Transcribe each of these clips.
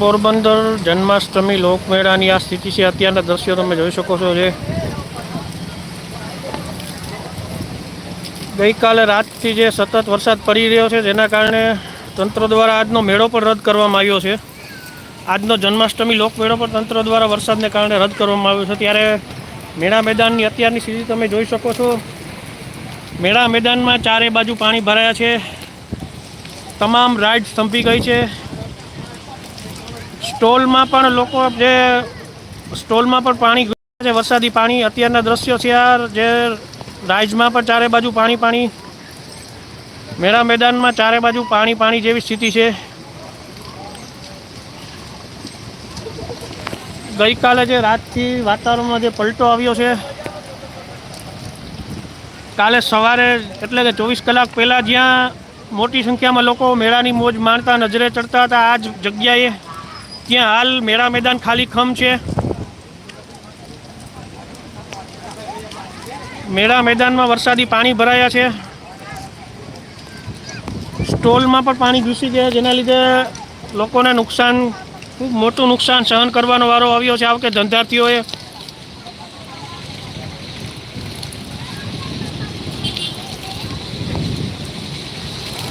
પોરબંદર જન્માષ્ટમી લોકમેળાની આ સ્થિતિ છે. અત્યારના દ્રશ્યો તમે જોઈ શકો છો જે ગઈકાલે રાતથી જે સતત વરસાદ પડી રહ્યો છે, જેના કારણે તંત્ર દ્વારા આજનો મેળો પણ રદ કરવામાં આવ્યો છે. આજનો જન્માષ્ટમી લોકમેળો પણ તંત્ર દ્વારા વરસાદને કારણે રદ કરવામાં આવ્યો છે. ત્યારે મેળા મેદાનની અત્યારની સ્થિતિ તમે જોઈ શકો છો. મેળા મેદાનમાં ચારે બાજુ પાણી ભરાયા છે. તમામ રાઇડ સ્તંભી ગઈ છે. સ્ટોલમાં પણ લોકો જે સ્ટોલમાં પણ પાણી છે, વરસાદી પાણી. અત્યારના દ્રશ્યો છે આ જે રાઇઝમાં પણ ચારે બાજુ પાણી પાણી. મેળા મેદાનમાં ચારે બાજુ પાણી પાણી જેવી સ્થિતિ છે. ગઈકાલે જે રાતથી વાતાવરણમાં જે પલટો આવ્યો છે, કાલે સવારે એટલે કે ચોવીસ કલાક પહેલાં જ્યાં મોટી સંખ્યામાં લોકો મેળાની મોજ માણતા નજરે ચડતા હતા આ જ જગ્યાએ ત્યાં હાલ મેળા મેદાન ખાલી ખમ છે? મેળા મેદાનમાં વરસાદી પાણી ભરાયા છે. સ્ટોલમાં પણ પાણી ઘૂસી ગયા, જેના લીધે લોકોને નુકસાન, ખૂબ મોટું નુકસાન સહન કરવાનો વારો આવ્યો છે. આ વખતે ધંધાર્થીઓએ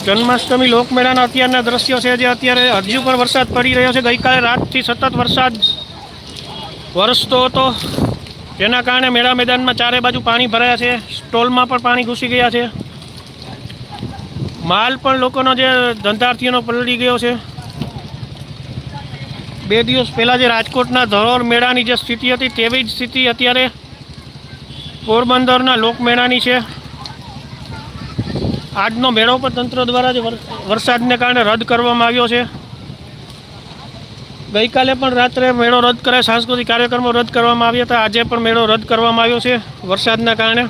જન્માષ્ટમી લોકમેળાના અત્યારના દ્રશ્યો છે જે અત્યારે હજુ પણ વરસાદ પડી રહ્યો છે. ગઈકાલે રાતથી સતત વરસાદ વરસતો હતો. જેના કારણે મેળા મેદાનમાં ચારે બાજુ પાણી ભરાયા છે. સ્ટોલમાં પણ પાણી ઘૂસી ગયા છે. માલ પણ લોકોનો જે ધંધાર્થીઓનો પલળી ગયો છે. બે દિવસ પહેલાં જે રાજકોટના ધરોર મેળાની જે સ્થિતિ હતી, તેવી જ સ્થિતિ અત્યારે પોરબંદરના લોકમેળાની છે. આજનો મેળો પણ તંત્ર દ્વારા જ વરસાદને કારણે રદ કરવામાં આવ્યો છે. ગઈકાલે પણ રાત્રે મેળો રદ કરે સાંસ્કૃતિક કાર્યક્રમો રદ કરવામાં આવ્યા હતા. આજે પણ મેળો રદ કરવામાં આવ્યો છે વરસાદના કારણે.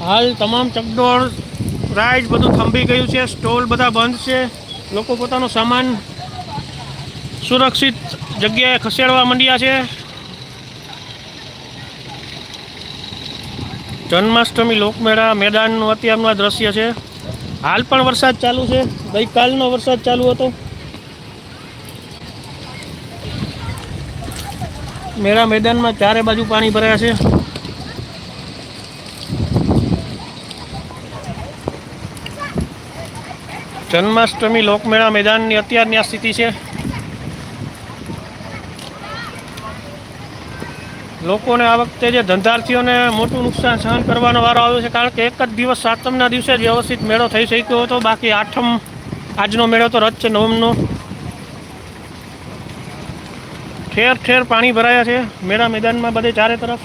હાલ તમામ ચકડોળ, રાઈડ બધું થંભી ગયું છે. સ્ટોલ બધા બંધ છે. લોકો પોતાનો સામાન સુરક્ષિત જગ્યાએ ખસેડવા માંડ્યા છે. જન્માષ્ટમી લોકમેળા મેદાનનું અત્યારનું આ દ્રશ્ય છે. હાલ પણ વરસાદ ચાલુ છે. ગઈકાલનો વરસાદ ચાલુ હતો. મેળા મેદાનમાં ચારે બાજુ પાણી ભરાયા છે. જન્માષ્ટમી લોકમેળા મેદાનની અત્યારની આ સ્થિતિ છે. લોકોને આ વખતે જે ધંધાર્થીઓને મોટું નુકસાન સહન કરવાનો વારો આવ્યો છે, કારણ કે એક જ દિવસ સાતમના દિવસે જ વ્યવસ્થિત મેળો થઈ શક્યો હતો. બાકી આઠમ આજનો મેળો તો રદ છે, નવમનો. ઠેર ઠેર પાણી ભરાયા છે. મેળા મેદાનમાં બધે ચારે તરફ.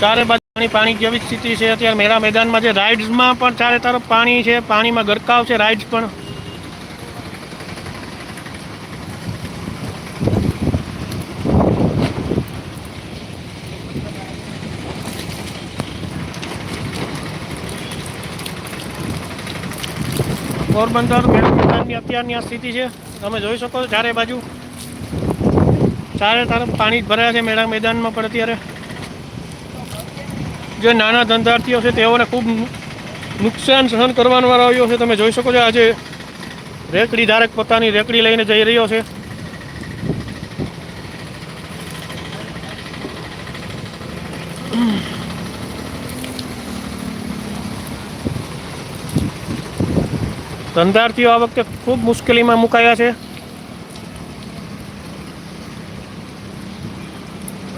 ચારે બાજુ પાણી પાણી જેવી સ્થિતિ છે. અત્યારે મેળા મેદાનમાં જે રાઇડ્સમાં પણ ચારે તરફ પાણી છે. પાણીમાં ગરકાવ છે રાઇડ્સ પણ. પોરબંદર મેળા મેદાનની અત્યારની આ સ્થિતિ છે. તમે જોઈ શકો છો ચારે બાજુ ચારે તરફ પાણી જ ભરાયા છે મેળા મેદાનમાં પણ અત્યારે. જે નાના ધંધાર્થીઓ છે તેઓને ખૂબ નુકસાન સહન કરવાનો વારો આવ્યો છે. તમે જોઈ શકો છો આજે રેકડી ધારક પોતાની રેકડી લઈને જઈ રહ્યો છે. ધંધાર્થીઓ આ વખતે ખૂબ મુશ્કેલીમાં મુકાયા છે.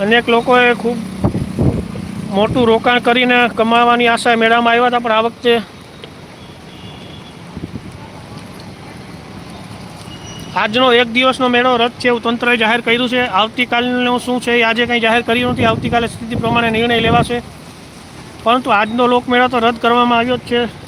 અનેક લોકોએ ખૂબ મોટું રોકાણ કરીને કમાવાની આશા મેળામાં આવ્યા હતા, પણ આ વખતે આજનો એક દિવસનો મેળો રદ છે એવું તંત્રએ જાહેર કર્યું છે. આવતીકાલનું શું છે એ આજે કંઈ જાહેર કર્યું નથી. આવતીકાલે સ્થિતિ પ્રમાણે નિર્ણય લેવાશે. પરંતુ આજનો લોકમેળો તો રદ કરવામાં આવ્યો જ છે.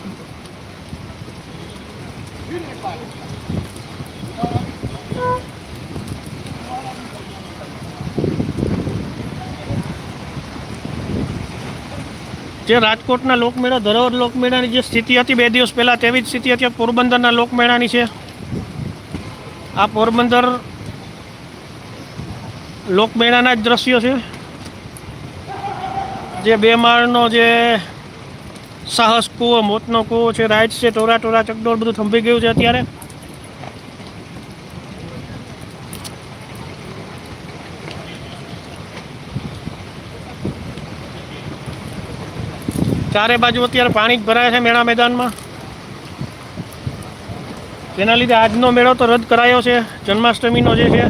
જે રાજકોટના લોકમેળા, ધરોહર લોકમેળાની જે સ્થિતિ હતી બે દિવસ પહેલાં, તેવી જ સ્થિતિ હતી પોરબંદરના લોકમેળાની છે. આ પોરબંદર લોકમેળાના જ દ્રશ્યો છે. જે બે માળનો જે સાહસ કૂવો, મોતનો કૂવો છે રાઈટ છે, ટોરા ટોરા ચકડોળ બધું થંભી ગયું છે અત્યારે. ચારે બાજુ અત્યારે પાણી જ ભરાય છે મેળા મેદાનમાં. તેના લીધે આજનો મેળો તો રદ કરાયો છે. જન્માષ્ટમીનો જે છે.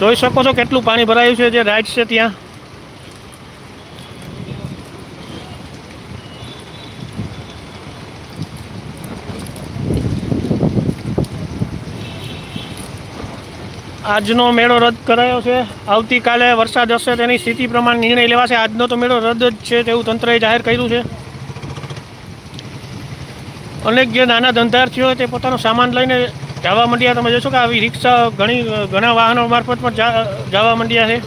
જોઈ શકો છો કેટલું પાણી ભરાયું છે, જે રાઈડ છે ત્યાં. આજનો મેળો રદ કરાયો છે. આવતીકાલે વરસાદ હશે તેની સ્થિતિ પ્રમાણે નિર્ણય લેવાશે. આજનો તો મેળો રદ જ છે તેવું તંત્રએ જાહેર કર્યું છે. અનેક જે નાના ધંધાર્થીઓ તે પોતાનો સામાન લઈને જવા માંડ્યા. તમે જોશો કે આવી રિક્ષા ઘણી, ઘણા વાહનો મારફત પણ જવા માંડ્યા છે.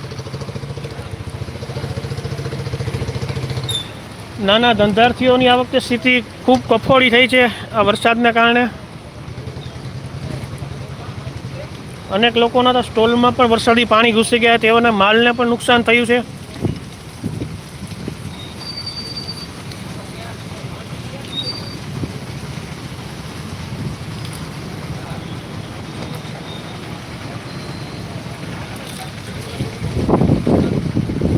નાના ધંધાર્થીઓની આ વખતે સ્થિતિ ખૂબ કફોડી થઈ છે આ વરસાદના કારણે. અનેક લોકોના તો સ્ટોલમાં પણ વરસાદી પાણી ઘૂસી ગયા તેઓના માલને પણ નુકસાન થયું છે.